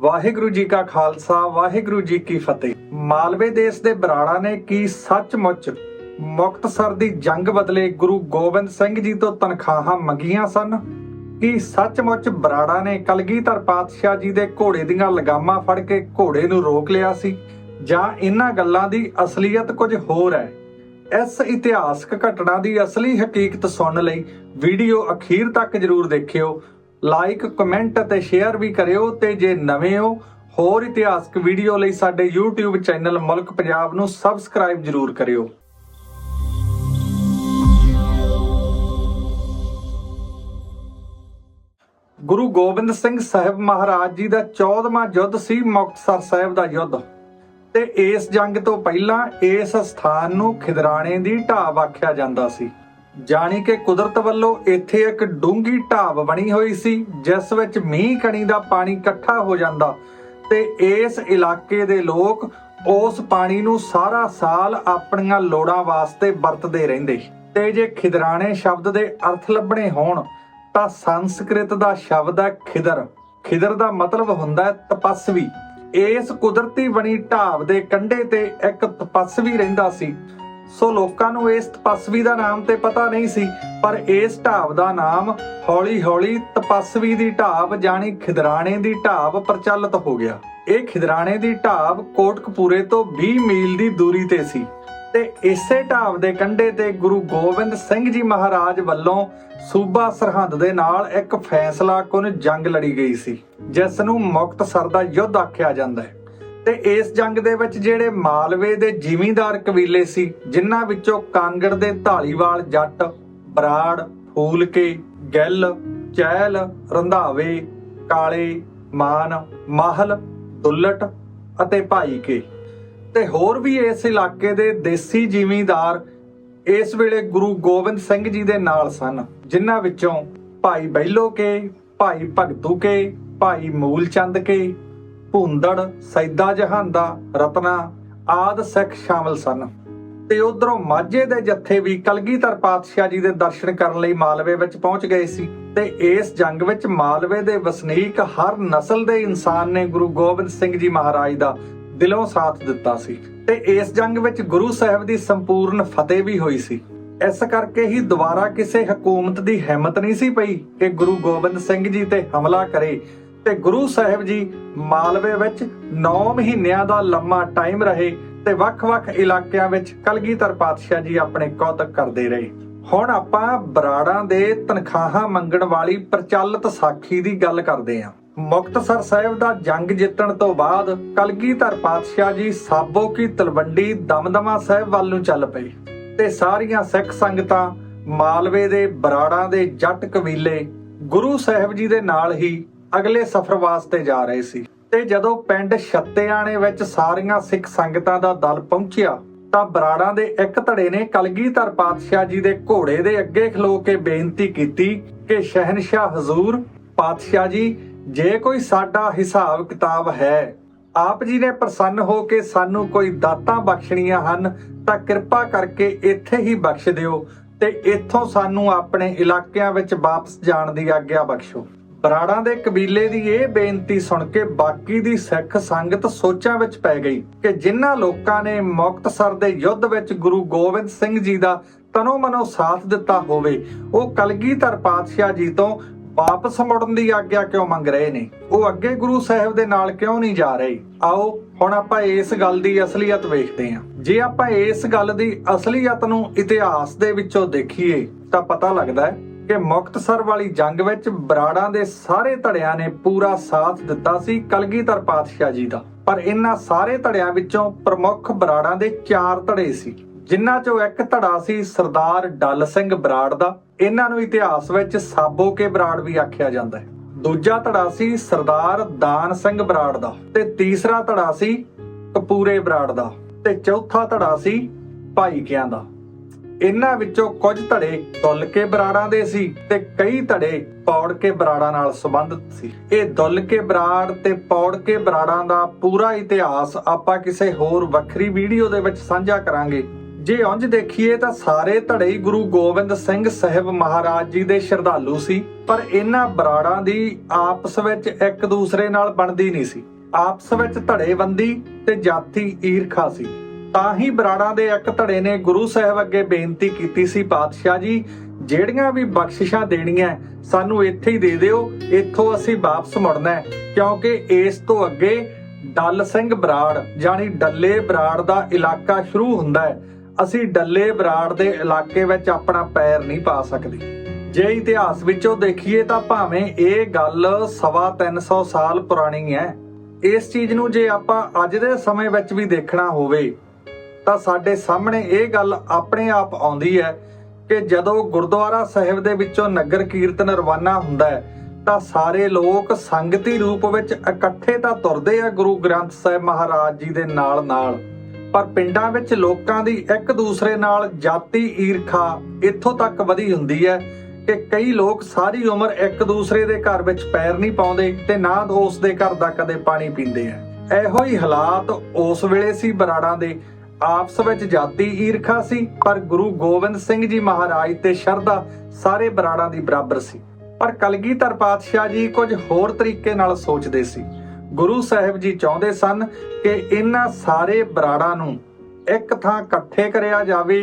ਵਾਹਿਗੁਰੂ ਜੀ ਕਾ ਖਾਲਸਾ, ਵਾਹਿਗੁਰੂ ਜੀ ਕੀ ਫਤਿਹ। ਮਾਲਵੇ ਦੇਸ਼ ਦੇ ਬਰਾੜਾ ਨੇ ਕੀ ਸੱਚਮੁੱਚ ਮੁਕਤਸਰ ਦੀ ਜੰਗ ਬਦਲੇ ਗੁਰੂ ਗੋਬਿੰਦ ਸਿੰਘ ਜੀ ਤੋਂ ਤਨਖਾਹਾਂ ਮੰਗੀਆਂ ਸਨ? ਕੀ ਸੱਚਮੁੱਚ ਬਰਾੜਾ ਨੇ ਕਲਗੀਧਰ ਪਾਤਸ਼ਾਹ ਜੀ ਦੇ ਘੋੜੇ ਦੀਆਂ ਲਗਾਮਾਂ ਫੜ ਕੇ ਘੋੜੇ ਨੂੰ ਰੋਕ ਲਿਆ ਸੀ? ਜਾਂ ਇਹਨਾਂ ਗੱਲਾਂ ਦੀ ਅਸਲੀਅਤ ਕੁਝ ਹੋਰ ਹੈ? ਇਸ ਇਤਿਹਾਸਕ ਘਟਨਾ ਦੀ ਅਸਲੀ ਹਕੀਕਤ ਸੁਣਨ ਲਈ ਵੀਡੀਓ ਅਖੀਰ ਤੱਕ ਜਰੂਰ ਦੇਖਿਓ। ਲਾਈਕ ਕਮੈਂਟ ਅਤੇ ਸ਼ੇਅਰ ਵੀ ਕਰਿਓ ਤੇ ਜੇ ਨਵੇਂ ਹੋ, ਹੋਰ ਇਤਿਹਾਸਕ ਵੀਡੀਓ ਲਈ ਸਾਡੇ YouTube ਚੈਨਲ ਮੁਲਕ ਪੰਜਾਬ ਨੂੰ ਸਬਸਕ੍ਰਾਈਬ ਜਰੂਰ ਕਰਿਓ। ਗੁਰੂ ਗੋਬਿੰਦ ਸਿੰਘ ਸਾਹਿਬ ਮਹਾਰਾਜ ਜੀ ਦਾ 14ਵਾਂ ਯੁੱਧ ਸੀ ਮੁਕਤਸਰ ਸਾਹਿਬ ਦਾ ਯੁੱਧ। ਤੇ ਇਸ ਜੰਗ ਤੋਂ ਪਹਿਲਾਂ ਇਸ ਸਥਾਨ ਨੂੰ ਖਿਦਰਾਣੇ ਦੀ ਢਾਬ ਆਖਿਆ ਜਾਂਦਾ ਸੀ। ਜਾਣੀ ਕਿ ਕੁਦਰਤ ਵੱਲੋਂ ਇੱਥੇ ਇੱਕ ਡੂੰਗੀ ਢਾਬ ਬਣੀ ਹੋਈ ਸੀ, ਜਿਸ ਵਿੱਚ ਮੀਂਹ ਕਣੀ ਦਾ ਪਾਣੀ ਇਕੱਠਾ ਹੋ ਜਾਂਦਾ ਤੇ ਇਸ ਇਲਾਕੇ ਦੇ ਲੋਕ ਉਸ ਪਾਣੀ ਨੂੰ ਸਾਰਾ ਸਾਲ ਆਪਣੀਆਂ ਲੋੜਾਂ ਵਾਸਤੇ ਵਰਤਦੇ ਰਹਿੰਦੇ। ਤੇ ਜੇ ਖਿਦਰਾਣੇ ਸ਼ਬਦ ਦੇ ਅਰਥ ਲੱਭਣੇ ਹੋਣ, ਤਾਂ ਸੰਸਕ੍ਰਿਤ ਦਾ ਸ਼ਬਦ ਹੈ ਖਿਦਰ। ਖਿਦਰ ਦਾ ਮਤਲਬ ਹੁੰਦਾ ਹੈ ਤਪਸਵੀ। ਇਸ ਕੁਦਰਤੀ ਬਣੀ ਢਾਬ ਦੇ ਕੰਢੇ ਤੇ ਇੱਕ ਤਪਸਵੀ ਰਹਿੰਦਾ ਸੀ। ਸੋ ਲੋਕਾਂ ਨੂੰ ਇਸ ਤਪਸਵੀ ਦਾ ਨਾਮ ਤੇ ਪਤਾ ਨਹੀਂ ਸੀ, ਪਰ ਇਸ ਢਾਬ ਦਾ ਨਾਮ ਹੌਲੀ-ਹੌਲੀ ਤਪਸਵੀ ਦੀ ਢਾਬ ਜਾਣੀ ਖਿਦਰਾਣੇ ਦੀ ਢਾਬ ਪ੍ਰਚਲਿਤ ਹੋ ਗਿਆ। ਇਹ ਖਿਦਰਾਣੇ ਦੀ ਢਾਬ ਕੋਟਕਪੂਰੇ ਤੋਂ 20 ਮੀਲ ਦੀ ਦੂਰੀ ਤੇ ਸੀ ਤੇ ਇਸੇ ਢਾਬ ਦੇ ਕੰਢੇ ਤੇ ਗੁਰੂ ਗੋਬਿੰਦ ਸਿੰਘ ਜੀ ਮਹਾਰਾਜ ਵੱਲੋਂ ਸੂਬਾ ਸਰਹੰਦ ਦੇ ਨਾਲ ਇੱਕ ਫੈਸਲਾ ਕੁਨ ਜੰਗ ਲੜੀ ਗਈ ਸੀ, ਜਿਸ ਨੂੰ ਮੁਕਤਸਰ ਦਾ ਯੁੱਧ ਆਖਿਆ ਜਾਂਦਾ ਹੈ। ਤੇ ਇਸ ਜੰਗ ਦੇ ਵਿੱਚ ਜਿਹੜੇ ਮਾਲਵੇ ਦੇ ਜ਼ਿਮੀਂਦਾਰ ਕਬੀਲੇ ਸੀ, ਜਿਨ੍ਹਾਂ ਵਿੱਚੋਂ ਕਾਂਗੜ ਦੇ ਢਾਲੀਵਾਲ ਜੱਟ ਬਰਾੜ, ਫੂਲਕੇ, ਗਿੱਲ, ਚਹਿਲ, ਰੰਧਾਵੇ, ਕਾਲੇ, ਮਾਨ, ਮਾਹਲ, ਦੁੱਲਟ ਅਤੇ ਭਾਈਕੇ। ਤੇ ਹੋਰ ਵੀ ਇਸ ਇਲਾਕੇ ਦੇ ਦੇਸੀ ਜ਼ਿਮੀਂਦਾਰ ਇਸ ਵੇਲੇ ਗੁਰੂ ਗੋਬਿੰਦ ਸਿੰਘ ਜੀ ਦੇ ਨਾਲ ਸਨ, ਜਿਨ੍ਹਾਂ ਵਿੱਚੋਂ ਭਾਈ ਬੈਲੋ ਕੇ ਭਾਈ ਭਗਤੂ ਕੇ ਭਾਈ ਮੂਲ ਚੰਦ ਕੇ ਭੁੰਦੜ, ਸੈਦਾ ਜਹਾਂਦਾ ਰਤਨਾ, ਆਦ ਸਿੱਖ ਸ਼ਾਮਲ ਸਨ। ਤੇ ਉਧਰੋਂ ਮਾਝੇ ਦੇ ਜੱਥੇ ਵੀ ਕਲਗੀਧਰ ਪਾਤਸ਼ਾਹ ਜੀ ਦੇ ਦਰਸ਼ਨ ਕਰਨ ਲਈ ਮਾਲਵੇ ਵਿੱਚ ਪਹੁੰਚ ਗਏ ਸੀ। ਤੇ ਇਸ ਜੰਗ ਵਿੱਚ ਮਾਲਵੇ ਦੇ ਵਸਨੀਕ ਹਰ ਨਸਲ ਦੇ ਇਨਸਾਨ ਨੇ ਗੁਰੂ ਗੋਬਿੰਦ ਸਿੰਘ ਜੀ ਮਹਾਰਾਜ ਦਾ ਦਿਲੋਂ ਸਾਥ ਦਿੱਤਾ ਸੀ। ਤੇ ਇਸ ਜੰਗ ਵਿੱਚ ਗੁਰੂ ਸਾਹਿਬ ਦੀ ਸੰਪੂਰਨ ਫਤਿਹ ਵੀ ਹੋਈ ਸੀ। ਇਸ ਕਰਕੇ ਹੀ ਦੁਬਾਰਾ ਕਿਸੇ ਹਕੂਮਤ ਦੀ ਹਿੰਮਤ ਨਹੀਂ ਸੀ ਪਈ ਕਿ ਗੁਰੂ ਗੋਬਿੰਦ ਸਿੰਘ ਜੀ ਤੇ ਹਮਲਾ ਕਰੇ। ਤੇ ਗੁਰੂ ਸਾਹਿਬ ਜੀ ਮਾਲਵੇ ਵਿੱਚ 9 ਮਹੀਨਿਆਂ ਦਾ ਲੰਮਾ ਟਾਈਮ ਰਹੇ ਤੇ ਵੱਖ-ਵੱਖ ਇਲਾਕਿਆਂ ਵਿੱਚ ਕਲਗੀਧਰ ਪਾਤਸ਼ਾਹ ਜੀ ਆਪਣੇ ਕੌਤਕ ਕਰਦੇ ਰਹੇ। ਹੁਣ ਆਪਾਂ ਬਰਾੜਾਂ ਦੇ ਤਨਖਾਹਾਂ ਮੰਗਣ ਵਾਲੀ ਪ੍ਰਚਲਿਤ ਸਾਖੀ ਦੀ ਗੱਲ ਕਰਦੇ ਹਾਂ। ਮੁਕਤਸਰ ਸਾਹਿਬ ਦਾ ਜੰਗ ਜਿੱਤਣ ਤੋਂ ਬਾਅਦ ਕਲਗੀਧਰ ਪਾਤਸ਼ਾਹ ਜੀ ਸਾਬੋ ਕੀ ਤਲਵੰਡੀ ਦਮਦਮਾ ਸਾਹਿਬ ਵੱਲ ਨੂੰ ਚੱਲ ਪਏ ਤੇ ਸਾਰੀਆਂ ਸਿੱਖ ਸੰਗਤਾਂ ਮਾਲਵੇ ਦੇ ਬਰਾੜਾਂ ਦੇ ਜੱਟ ਕਬੀਲੇ ਗੁਰੂ ਸਾਹਿਬ ਜੀ ਦੇ ਨਾਲ ਹੀ ਅਗਲੇ ਸਫ਼ਰ ਵਾਸਤੇ ਜਾ ਰਹੇ ਸੀ ਤੇ ਜਦੋਂ ਪਿੰਡ ਛੱਤਿਆਣੇ ਵਿੱਚ ਸਾਰੀਆਂ ਸਿੱਖ ਸੰਗਤਾਂ ਦਾ ਦਲ ਪਹੁੰਚਿਆ, ਤਾਂ ਬਰਾੜਾਂ ਦੇ ਇੱਕ ਧੜੇ ਨੇ ਕਲਗੀਧਰ ਪਾਤਸ਼ਾਹ ਜੀ ਦੇ ਘੋੜੇ ਦੇ ਅੱਗੇ ਖਲੋ ਕੇ ਬੇਨਤੀ ਕੀਤੀ ਕਿ ਸ਼ਹਿਨशाह ਹਜ਼ੂਰ, ਪਾਤਸ਼ਾਹ ਜੀ, ਜੇ ਕੋਈ ਸਾਡਾ ਹਿਸਾਬ ਕਿਤਾਬ ਹੈ, ਆਪ ਜੀ ਨੇ ਪ੍ਰਸੰਨ ਹੋ ਕੇ ਸਾਨੂੰ ਕੋਈ ਦਾਤਾਂ ਬਖਸ਼ਣੀਆਂ ਹਨ, ਤਾਂ ਕਿਰਪਾ ਕਰਕੇ ਇੱਥੇ ਹੀ ਬਖਸ਼ ਦਿਓ ਤੇ ਇੱਥੋਂ ਸਾਨੂੰ ਆਪਣੇ ਇਲਾਕਿਆਂ ਵਿੱਚ ਵਾਪਸ ਜਾਣ ਦੀ ਆਗਿਆ ਬਖਸ਼ੋ। ਬਰਾੜਾਂ ਦੇ ਕਬੀਲੇ ਦੀ ਇਹ ਬੇਨਤੀ ਸੁਣ ਕੇ ਬਾਕੀ ਦੀ ਸਿੱਖ ਸੰਗਤ ਸੋਚਾਂ ਵਿੱਚ ਪੈ ਗਈ ਕਿ ਜਿਨ੍ਹਾਂ ਲੋਕਾਂ ਨੇ ਮੁਕਤਸਰ ਦੇ ਯੁੱਧ ਵਿੱਚ ਗੁਰੂ ਗੋਬਿੰਦ ਸਿੰਘ ਜੀ ਦਾ ਤਨੋ ਮਨੋ ਸਾਥ ਦਿੱਤਾ ਹੋਵੇ, ਉਹ ਕਲਗੀਧਰ ਪਾਤਸ਼ਾਹ ਜੀ ਤੋਂ ਵਾਪਸ ਮੁੜਨ ਦੀ ਆਗਿਆ ਕਿਉਂ ਮੰਗ ਰਹੇ ਨੇ? ਉਹ ਅੱਗੇ ਗੁਰੂ ਸਾਹਿਬ ਦੇ ਨਾਲ ਕਿਉਂ ਨਹੀਂ ਜਾ ਰਹੇ? ਆਓ, ਹੁਣ ਆਪਾਂ ਇਸ ਗੱਲ ਦੀ ਅਸਲੀਅਤ ਵੇਖਦੇ ਹਾਂ। ਜੇ ਆਪਾਂ ਇਸ ਗੱਲ ਦੀ ਅਸਲੀਅਤ ਨੂੰ ਇਤਿਹਾਸ ਦੇ ਵਿੱਚੋਂ ਦੇਖੀਏ, ਤਾਂ ਪਤਾ ਲੱਗਦਾ ਹੈ ਕਿ ਮੁਕਤਸਰ ਵਾਲੀ ਜੰਗ ਵਿੱਚ ਬਰਾੜਾਂ ਦੇ ਸਾਰੇ ਧੜਿਆਂ ਨੇ ਪੂਰਾ ਸਾਥ ਦਿੱਤਾ ਸੀ ਕਲਗੀਧਰ ਪਾਤਸ਼ਾਹ ਜੀ ਦਾ। ਪਰ ਇਹਨਾਂ ਸਾਰੇ ਧੜਿਆਂ ਵਿੱਚੋਂ ਪ੍ਰਮੁੱਖ ਬਰਾੜਾਂ ਦੇ ਚਾਰ ਧੜੇ ਸੀ, ਜਿਨ੍ਹਾਂ ਚੋਂ ਇੱਕ ਧੜਾ ਸੀ ਸਰਦਾਰ ਡੱਲ ਸਿੰਘ ਬਰਾੜ ਦਾ। ਇਹਨਾਂ ਨੂੰ ਇਤਿਹਾਸ ਵਿੱਚ ਸਾਬੋ ਕੇ ਬਰਾੜ ਵੀ ਆਖਿਆ ਜਾਂਦਾ ਹੈ। ਦੂਜਾ ਧੜਾ ਸੀ ਸਰਦਾਰ ਦਾਨ ਸਿੰਘ ਬਰਾੜ ਦਾ ਤੇ ਤੀਸਰਾ ਧੜਾ ਸੀ ਕਪੂਰੇ ਬਰਾੜ ਦਾ ਤੇ ਚੌਥਾ ਧੜਾ ਸੀ ਭਾਈਕਿਆਂ ਦਾ। ਇਹਨਾਂ ਵਿੱਚੋਂ ਕੁਝ ਧੜੇ ਦੁੱਲ ਕੇ ਬਰਾੜਾਂ ਦੇ ਸੀ ਤੇ ਕਈ ਧੜੇ ਪੌੜ ਕੇ ਬਰਾੜਾਂ ਨਾਲ ਸੰਬੰਧਿਤ ਸੀ। ਇਹ ਦੁੱਲ ਕੇ ਬਰਾੜ ਤੇ ਪੌੜ ਕੇ ਬਰਾੜਾਂ ਦਾ ਪੂਰਾ ਇਤਿਹਾਸ ਆਪਾਂ ਕਿਸੇ ਹੋਰ ਵੱਖਰੀ ਵੀਡੀਓ ਦੇ ਵਿੱਚ ਸਾਂਝਾ ਕਰਾਂਗੇ। ਜੇ ਉਂਝ ਦੇਖੀਏ ਤਾਂ ਸਾਰੇ ਧੜੇ ਹੀ ਗੁਰੂ ਗੋਬਿੰਦ ਸਿੰਘ ਸਾਹਿਬ ਮਹਾਰਾਜ ਜੀ ਦੇ ਸ਼ਰਧਾਲੂ ਸੀ, ਪਰ ਇਹਨਾਂ ਬਰਾੜਾਂ ਦੀ ਆਪਸ ਵਿੱਚ ਇੱਕ ਦੂਸਰੇ ਨਾਲ ਬਣਦੀ ਨਹੀਂ ਸੀ। ਆਪਸ ਵਿੱਚ ਧੜੇਬੰਦੀ ਤੇ ਜਾਤੀ ਈਰਖਾ ਸੀ। ਤਾਂ ਹੀ ਬਰਾੜਾਂ ਦੇ ਇੱਕ ਧੜੇ ਨੇ ਗੁਰੂ ਸਾਹਿਬ ਅੱਗੇ ਬੇਨਤੀ ਕੀਤੀ ਸੀ, ਪਾਤਸ਼ਾਹ ਜੀ, ਜਿਹੜੀਆਂ ਵੀ ਬਖਸ਼ਿਸ਼ਾਂ ਦੇਣੀਆਂ, ਸਾਨੂੰ ਇੱਥੇ ਹੀ ਦੇ ਦਿਓ, ਇੱਥੋਂ ਅਸੀਂ ਵਾਪਸ ਮੁੜਨਾ ਹੈ, ਕਿਉਂਕਿ ਇਸ ਤੋਂ ਅੱਗੇ ਡੱਲ ਸਿੰਘ ਬਰਾੜ ਜਾਨੀ ਡੱਲੇ ਬਰਾੜ ਦਾ ਇਲਾਕਾ ਸ਼ੁਰੂ ਹੁੰਦਾ ਹੈ। ਅਸੀਂ ਡੱਲੇ ਬਰਾੜ ਦੇ ਇਲਾਕੇ ਵਿੱਚ ਆਪਣਾ ਪੈਰ ਨਹੀਂ ਪਾ ਸਕਦੇ। ਜੇ ਇਤਿਹਾਸ ਵਿੱਚੋਂ ਦੇਖੀਏ ਤਾਂ ਭਾਵੇਂ ਇਹ ਗੱਲ ਸਵਾ 300 ਸਾਲ ਪੁਰਾਣੀ ਹੈ, ਇਸ ਚੀਜ਼ ਨੂੰ ਜੇ ਆਪਾਂ ਅੱਜ ਦੇ ਸਮੇਂ ਵਿੱਚ ਵੀ ਦੇਖਣਾ ਹੋਵੇ ਤਾਂ ਸਾਡੇ ਸਾਹਮਣੇ ਇਹ ਗੱਲ ਆਪਣੇ ਆਪ ਆਉਂਦੀ ਹੈ ਕਿ ਜਦੋਂ ਗੁਰਦੁਆਰਾ ਸਾਹਿਬ ਦੇ ਵਿੱਚੋਂ ਨਗਰ ਕੀਰਤਨ ਰਵਾਨਾ ਹੁੰਦਾ ਹੈ, ਤਾਂ ਸਾਰੇ ਲੋਕ ਸੰਗਤੀ ਰੂਪ ਵਿੱਚ ਇਕੱਠੇ ਤਾਂ ਤੁਰਦੇ ਆ ਗੁਰੂ ਗ੍ਰੰਥ ਸਾਹਿਬ ਮਹਾਰਾਜ ਜੀ ਦੇ ਨਾਲ ਨਾਲ ਪਰ ਪਿੰਡਾਂ ਵਿੱਚ ਲੋਕਾਂ ਦੀ ਇੱਕ ਦੂਸਰੇ ਨਾਲ ਜਾਤੀ ਈਰਖਾ ਇੱਥੋਂ ਤੱਕ ਵਧੀ ਹੁੰਦੀ ਹੈ ਕਿ ਕਈ ਲੋਕ ਸਾਰੀ ਉਮਰ ਇੱਕ ਦੂਸਰੇ ਦੇ ਘਰ ਵਿੱਚ ਪੈਰ ਨਹੀਂ ਪਾਉਂਦੇ ਤੇ ਨਾ ਉਸ ਦੇ ਘਰ ਦਾ ਕਦੇ ਪਾਣੀ ਪੀਂਦੇ ਆ। ਇਹੋ ਹੀ ਹਾਲਾਤ ਉਸ ਵੇਲੇ ਸੀ ਬਰਾੜਾਂ ਦੇ ਆਪਸ ਵਿੱਚ ਜਾਤੀ ਈਰਖਾ ਸੀ, ਪਰ ਗੁਰੂ ਗੋਬਿੰਦ ਸਿੰਘ ਜੀ ਮਹਾਰਾਜ ਤੇ ਸ਼ਰਧਾ ਸਾਰੇ ਬਰਾੜਾਂ ਦੀ ਬਰਾਬਰ ਸੀ। ਪਰ ਕਲਗੀਧਰ ਪਾਤਸ਼ਾਹ ਜੀ ਕੁਝ ਹੋਰ ਤਰੀਕੇ ਨਾਲ ਸੋਚਦੇ ਸੀ। ਗੁਰੂ ਸਾਹਿਬ ਜੀ ਚਾਹੁੰਦੇ ਸਨ ਕਿ ਇਹਨਾਂ ਸਾਰੇ ਬਰਾੜਾਂ ਨੂੰ ਇੱਕ ਥਾਂ ਇਕੱਠੇ ਕਰਿਆ ਜਾਵੇ,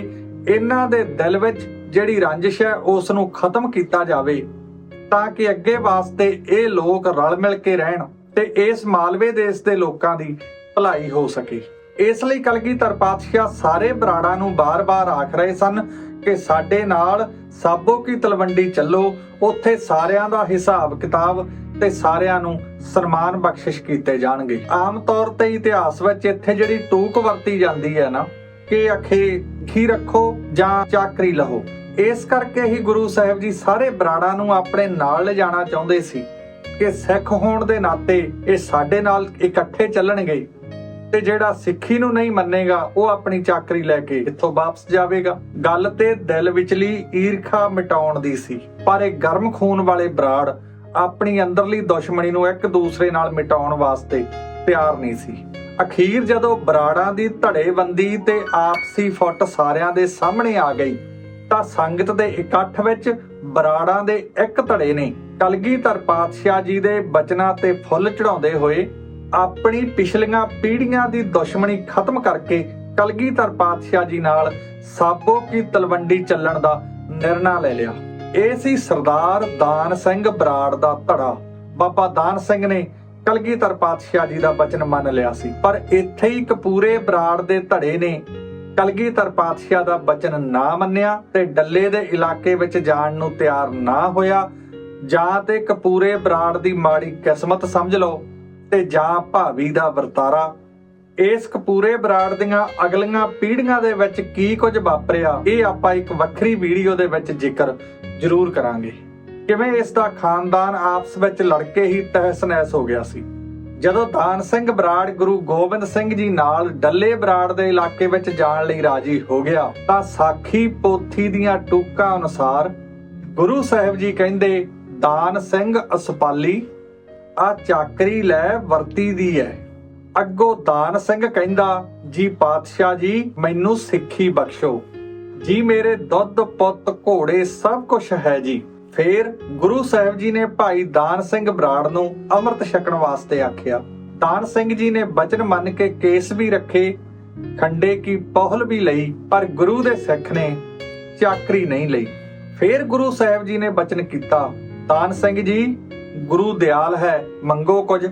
ਇਹਨਾਂ ਦੇ ਦਿਲ ਵਿੱਚ ਜਿਹੜੀ ਰੰਜਿਸ਼ ਹੈ ਉਸ ਨੂੰ ਖਤਮ ਕੀਤਾ ਜਾਵੇ, ਤਾਂ ਕਿ ਅੱਗੇ ਵਾਸਤੇ ਇਹ ਲੋਕ ਰਲ ਮਿਲ ਕੇ ਰਹਿਣ ਤੇ ਇਸ ਮਾਲਵੇ ਦੇਸ਼ ਦੇ ਲੋਕਾਂ ਦੀ ਭਲਾਈ ਹੋ ਸਕੇ। ਇਸ ਲਈ ਕਲਗੀਧਰ ਪਾਤਸ਼ਾਹ ਸਾਰੇ ਬਰਾੜਾਂ ਨੂੰ ਬਾਰ-ਬਾਰ ਆਖ ਰਹੇ ਸਨ ਕਿ ਸਾਡੇ ਨਾਲ ਸਾਬੋ ਕੀ ਤਲਵੰਡੀ ਚੱਲੋ, ਉੱਥੇ ਸਾਰਿਆਂ ਦਾ ਹਿਸਾਬ ਕਿਤਾਬ ਤੇ ਸਾਰਿਆਂ ਨੂੰ ਸਨਮਾਨ ਬਖਸ਼ਿਸ਼ ਕੀਤੇ ਜਾਣਗੇ। ਆਮ ਤੌਰ ਤੇ ਇਤਿਹਾਸ ਵਿੱਚ ਇੱਥੇ ਜਿਹੜੀ ਟੂਕ ਵਰਤੀ ਜਾਂਦੀ ਹੈ ਨਾ, ਕਿ ਅਖੇ ਖੀ ਰੱਖੋ ਜਾਂ ਚਾਕਰੀ ਲਹੋ। ਇਸ ਕਰਕੇ ਹੀ ਗੁਰੂ ਸਾਹਿਬ ਜੀ ਸਾਰੇ ਬਰਾੜਾਂ ਨੂੰ ਆਪਣੇ ਨਾਲ ਲਿਜਾਣਾ ਚਾਹੁੰਦੇ ਸੀ ਕਿ ਸਿੱਖ ਹੋਣ ਦੇ ਨਾਤੇ ਇਹ ਸਾਡੇ ਨਾਲ ਇਕੱਠੇ ਚੱਲਣਗੇ। ਤੇ ਜਿਹੜਾ ਸਿੱਖੀ ਨੂੰ ਨਹੀਂ ਮੰਨੇਗਾ, ਉਹ ਆਪਣੀ ਚਾਕਰੀ ਲੈ ਕੇ ਇੱਥੋਂ ਵਾਪਸ ਜਾਵੇਗਾ। ਗੱਲ ਤੇ ਦਿਲ ਵਿਚਲੀ ਈਰਖਾ ਮਿਟਾਉਣ ਦੀ ਸੀ, ਪਰ ਇਹ ਗਰਮ ਖੂਨ ਵਾਲੇ ਬਰਾੜ ਆਪਣੀ ਅੰਦਰਲੀ ਦੁਸ਼ਮਣੀ ਨੂੰ ਇੱਕ ਦੂਸਰੇ ਨਾਲ ਮਿਟਾਉਣ ਵਾਸਤੇ ਤਿਆਰ ਨਹੀਂ ਸੀ। ਅਖੀਰ ਜਦੋਂ ਬਰਾੜਾਂ ਦੀ ਧੜੇਬੰਦੀ ਤੇ ਆਪਸੀ ਫੁੱਟ ਸਾਰਿਆਂ ਦੇ ਸਾਹਮਣੇ ਆ ਗਈ, ਤਾਂ ਸੰਗਤ ਦੇ ਇਕੱਠ ਵਿੱਚ ਬਰਾੜਾਂ ਦੇ ਇੱਕ ਧੜੇ ਨੇ ਕਲਗੀਧਰ ਪਾਤਸ਼ਾਹ ਜੀ ਦੇ ਬਚਨਾਂ ਤੇ ਫੁੱਲ ਚੜਾਉਂਦੇ ਹੋਏ ਆਪਣੀ ਪਿਛਲੀਆਂ ਪੀੜ੍ਹੀਆਂ ਦੀ ਦੁਸ਼ਮਣੀ ਖਤਮ ਕਰਕੇ ਕਲਗੀਧਰ ਪਾਤਸ਼ਾਹ ਜੀ ਨਾਲ ਸਾਬੋ ਕੀ ਤਲਵੰਡੀ ਚੱਲਣ ਦਾ ਨਿਰਣਾ ਲੈ ਲਿਆ। ਇਹ ਸੀ ਸਰਦਾਰ ਦਾਨ ਸਿੰਘ ਬਰਾੜ ਦਾ ਧੜਾ। ਬਾਬਾ ਦਾਨ ਸਿੰਘ ਨੇ ਕਲਗੀਧਰ ਪਾਤਸ਼ਾਹ ਜੀ ਦਾ ਬਚਨ ਮੰਨ ਲਿਆ ਸੀ। ਪਰ ਇੱਥੇ ਹੀ ਕਪੂਰੇ ਬਰਾੜ ਦੇ ਧੜੇ ਨੇ ਕਲਗੀਧਰ ਪਾਤਸ਼ਾਹ ਦਾ ਬਚਨ ਨਾ ਮੰਨਿਆ ਤੇ ਡੱਲੇ ਦੇ ਇਲਾਕੇ ਵਿੱਚ ਜਾਣ ਨੂੰ ਤਿਆਰ ਨਾ ਹੋਇਆ। ਜਾਂ ਤੇ ਕਪੂਰੇ ਬਰਾੜ ਦੀ ਮਾੜੀ ਕਿਸਮਤ ਸਮਝ ਲਓ। ਤੇ ਜਾਂ ਭਾਵੀ ਦਾ ਵਰਤਾਰਾ, ਇਸ ਕਪੂਰੇ ਬਰਾੜ ਦੀਆਂ ਅਗਲੀਆਂ ਪੀੜ੍ਹੀਆਂ ਦੇ ਵਿੱਚ ਕੀ ਕੁਝ ਵਾਪਰਿਆ, ਇਹ ਆਪਾਂ ਇੱਕ ਵੱਖਰੀ ਵੀਡੀਓ ਦੇ ਵਿੱਚ ਜ਼ਿਕਰ ਜ਼ਰੂਰ ਕਰਾਂਗੇ। ਕਿਵੇਂ ਇਸ ਦਾ ਖਾਨਦਾਨ ਆਪਸ ਵਿੱਚ ਲੜ ਕੇ ਹੀ ਤਹਿਸ-ਨਹਿਸ ਹੋ ਗਿਆ ਸੀ। ਜਦੋਂ ਦਾਨ ਸਿੰਘ ਬਰਾੜ ਗੁਰੂ ਗੋਬਿੰਦ ਸਿੰਘ ਜੀ ਨਾਲ ਡੱਲੇ ਬਰਾੜ ਦੇ ਇਲਾਕੇ ਵਿੱਚ ਜਾਣ ਲਈ ਰਾਜੀ ਹੋ ਗਿਆ, ਤਾਂ ਸਾਖੀ ਪੋਥੀ ਦੀਆਂ ਟੂਕਾਂ ਅਨੁਸਾਰ ਗੁਰੂ ਸਾਹਿਬ ਜੀ ਕਹਿੰਦੇ, ਦਾਨ ਸਿੰਘ ਅਸਪਾਲੀ ਆ ਚਾਕਰੀ ਲੈ ਵਰਤੀ ਦੀ ਹੈ ਅੱਗੋਂ ਦਾਨ ਸਿੰਘ ਕਹਿੰਦਾ, ਜੀ ਪਾਤਸ਼ਾਹ ਜੀ, ਮੈਨੂੰ ਸਿੱਖੀ ਬਖਸ਼ੋ। ਜੀ ਮੇਰੇ ਦੁੱਧ, ਪੁੱਤ, ਘੋੜੇ ਸਭ ਕੁਝ ਹੈ ਜੀ। ਫੇਰ ਗੁਰੂ ਸਾਹਿਬ ਜੀ ਨੇ ਭਾਈ ਦਾਨ ਸਿੰਘ ਬਰਾੜ ਨੂੰ ਅੰਮ੍ਰਿਤ ਛਕਣ ਵਾਸਤੇ ਆਖਿਆ। ਦਾਨ ਸਿੰਘ ਜੀ ਨੇ ਬਚਨ ਮੰਨ ਕੇ ਕੇਸ ਵੀ ਰੱਖੇ, ਖੰਡੇ ਕੀ ਪਹਲ ਵੀ ਲਈ, ਪਰ ਗੁਰੂ ਦੇ ਸਿੱਖ ਨੇ ਚਾਕਰੀ ਨਹੀਂ ਲਈ। ਫੇਰ ਗੁਰੂ ਸਾਹਿਬ ਜੀ ਨੇ ਬਚਨ ਕੀਤਾ, ਦਾਨ ਸਿੰਘ ਜੀ ਗੁਰੂ ਦਿਆਲ ਹੈ, ਮੰਗੋ ਕੁਝ।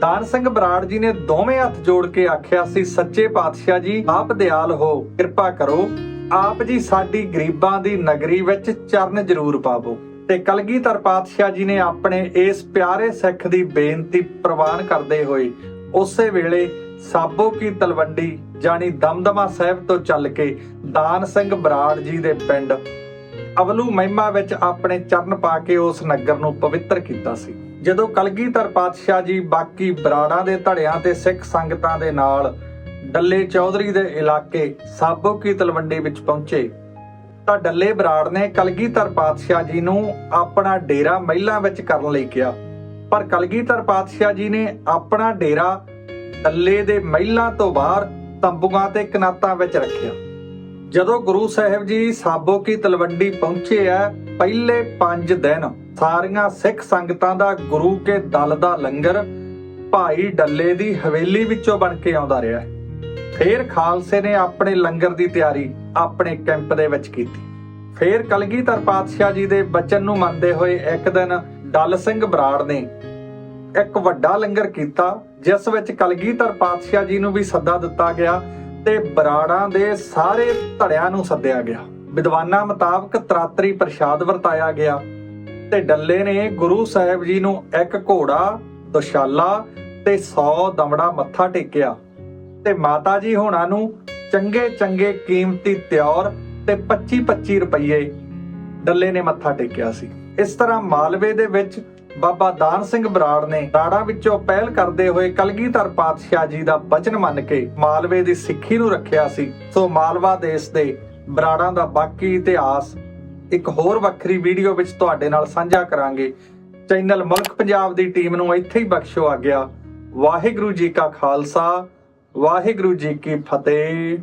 ਦਾਨ ਸਿੰਘ ਬਰਾੜ ਜੀ ਨੇ ਦੋਵੇਂ ਹੱਥ ਜੋੜ ਕੇ ਆਖਿਆ ਸੀ, ਸੱਚੇ ਪਾਤਸ਼ਾਹ ਜੀ, ਆਪ ਦਿਆਲ ਹੋ, ਕਿਰਪਾ ਕਰੋ। ਆਪ ਜੀ ਸਾਡੀ ਗਰੀਬਾਂ ਦੀ ਨਗਰੀ ਵਿੱਚ ਚਰਨ ਜ਼ਰੂਰ ਪਾਵੋ। ਤੇ ਕਲਗੀਧਰ ਪਾਤਸ਼ਾਹ ਜੀ ਨੇ ਆਪਣੇ ਇਸ ਪਿਆਰੇ ਸਿੱਖ ਦੀ ਬੇਨਤੀ ਪ੍ਰਵਾਨ ਕਰਦੇ ਹੋਏ ਉਸੇ ਵੇਲੇ ਸਾਬੋ ਕੀ ਤਲਵੰਡੀ ਜਾਨੀ ਦਮਦਮਾ ਸਾਹਿਬ ਤੋਂ ਚੱਲ ਕੇ ਦਾਨ ਸਿੰਘ ਬਰਾੜ ਜੀ ਦੇ ਪਿੰਡ ਅਵਲੂ ਮਹਿਮਾ ਵਿੱਚ ਆਪਣੇ ਚਰਨ ਪਾ ਕੇ ਉਸ ਨਗਰ ਨੂੰ ਪਵਿੱਤਰ ਕੀਤਾ ਸੀ। ਜਦੋਂ ਕਲਗੀਧਰ ਪਾਤਸ਼ਾਹ ਜੀ ਬਾਕੀ ਬਰਾੜਾਂ ਦੇ ਧੜਿਆਂ ਤੇ ਸਿੱਖ ਸੰਗਤਾਂ ਦੇ ਨਾਲ ਡੱਲੇ ਚੌਧਰੀ ਦੇ ਇਲਾਕੇ ਸਾਬੋ ਕੀ ਤਲਵੰਡੀ ਵਿੱਚ ਪਹੁੰਚੇ, ਤਾਂ ਡੱਲੇ ਬਰਾੜ ਨੇ ਕਲਗੀਧਰ ਪਾਤਸ਼ਾਹ ਜੀ ਨੂੰ ਆਪਣਾ ਡੇਰਾ ਮਹਿਲਾ ਵਿੱਚ ਕਰਨ ਲਈ ਕਿਹਾ। ਪਰ ਕਲਗੀਧਰ ਪਾਤਸ਼ਾਹ ਜੀ ਨੇ ਆਪਣਾ ਡੇਰਾ ਡੱਲੇ ਦੇ ਮਹਿਲਾਂ ਤੋਂ ਬਾਹਰ ਤੰਬੂਆਂ ਤੇ ਕਨਾਤਾਂ ਵਿੱਚ ਰੱਖਿਆ। ਜਦੋਂ ਗੁਰੂ ਸਾਹਿਬ ਜੀ ਸਾਬੋ ਕੀ ਤਲਵੰਡੀ ਪਹੁੰਚੇ ਆ, ਪਹਿਲੇ 5 ਦਿਨ ਸਾਰੀਆਂ ਸਿੱਖ ਸੰਗਤਾਂ ਦਾ ਗੁਰੂ ਕੇ ਦਲ ਦਾ ਲੰਗਰ ਭਾਈ ਡੱਲੇ ਦੀ ਹਵੇਲੀ ਵਿੱਚੋਂ ਬਣ ਕੇ ਆਉਂਦਾ ਰਿਹਾ ਫੇਰ ਖਾਲਸੇ ਨੇ ਆਪਣੇ ਲੰਗਰ ਦੀ ਤਿਆਰੀ ਆਪਣੇ ਕੈਂਪ ਦੇ ਵਿੱਚ ਕੀਤੀ। ਫੇਰ ਕਲਗੀਧਰ ਪਾਤਸ਼ਾਹ ਜੀ ਦੇ ਬਚਨ ਨੂੰ ਮੰਨਦੇ ਹੋਏ ਇੱਕ ਦਿਨ ਡੱਲ ਸਿੰਘ ਬਰਾੜ ਨੇ ਇੱਕ ਵੱਡਾ ਲੰਗਰ ਕੀਤਾ, ਜਿਸ ਵਿੱਚ ਕਲਗੀਧਰ ਪਾਤਸ਼ਾਹ ਜੀ ਨੂੰ ਵੀ ਸੱਦਾ ਦਿੱਤਾ ਗਿਆ ਤੇ ਬਰਾੜਾਂ ਦੇ ਸਾਰੇ ਧੜਿਆਂ ਨੂੰ ਸੱਦਿਆ ਗਿਆ। ਵਿਦਵਾਨਾਂ ਮੁਤਾਬਕ ਤਰਾਤਰੀ ਪ੍ਰਸ਼ਾਦ ਵਰਤਾਇਆ ਗਿਆ ਤੇ ਡੱਲੇ ਨੇ ਗੁਰੂ ਸਾਹਿਬ ਜੀ ਨੂੰ ਇੱਕ ਘੋੜਾ, ਦੁਸ਼ਾਲਾ ਤੇ 100 ਦਮੜਾ ਮੱਥਾ ਟੇਕਿਆ ਤੇ ਮਾਤਾ ਜੀ ਹੋਣਾ ਨੂੰ ਚੰਗੇ ਚੰਗੇ ਕੀਮਤੀ ਤਿਉਰ ਤੇ 25 25 ਰੁਪਏ ਡੱਲੇ ਨੇ ਮੱਥਾ ਟੇਕਿਆ ਸੀ। ਇਸ ਤਰ੍ਹਾਂ ਮਾਲਵੇ ਦੇ ਵਿੱਚ ਬਾਬਾ ਦਾਨ ਸਿੰਘ ਬਰਾੜ ਨੇ ਰਾੜਾ ਵਿੱਚੋਂ ਪਹਿਲ ਕਰਦੇ ਹੋਏ ਕਲਗੀਧਰ ਪਾਤਸ਼ਾਹ ਜੀ ਦਾ ਬਚਨ ਮੰਨ ਕੇ ਮਾਲਵੇ ਦੀ ਸਿੱਖੀ ਨੂੰ ਰੱਖਿਆ ਸੀ। ਸੋ ਮਾਲਵਾ ਦੇਸ਼ ਦੇ ਬਰਾੜਾਂ ਦਾ ਬਾਕੀ ਇਤਿਹਾਸ ਇੱਕ ਹੋਰ ਵੱਖਰੀ ਵੀਡੀਓ ਵਿੱਚ ਤੁਹਾਡੇ ਨਾਲ ਸਾਂਝਾ ਕਰਾਂਗੇ। ਚੈਨਲ ਮੁਲਕ ਪੰਜਾਬ ਦੀ ਟੀਮ ਨੂੰ ਇੱਥੇ ਹੀ ਬਖਸ਼ੋ ਆ ਗਿਆ ਵਾਹਿਗੁਰੂ ਜੀ ਕਾ ਖਾਲਸਾ, ਵਾਹਿਗੁਰੂ ਜੀ ਕੀ ਫਤਿਹ।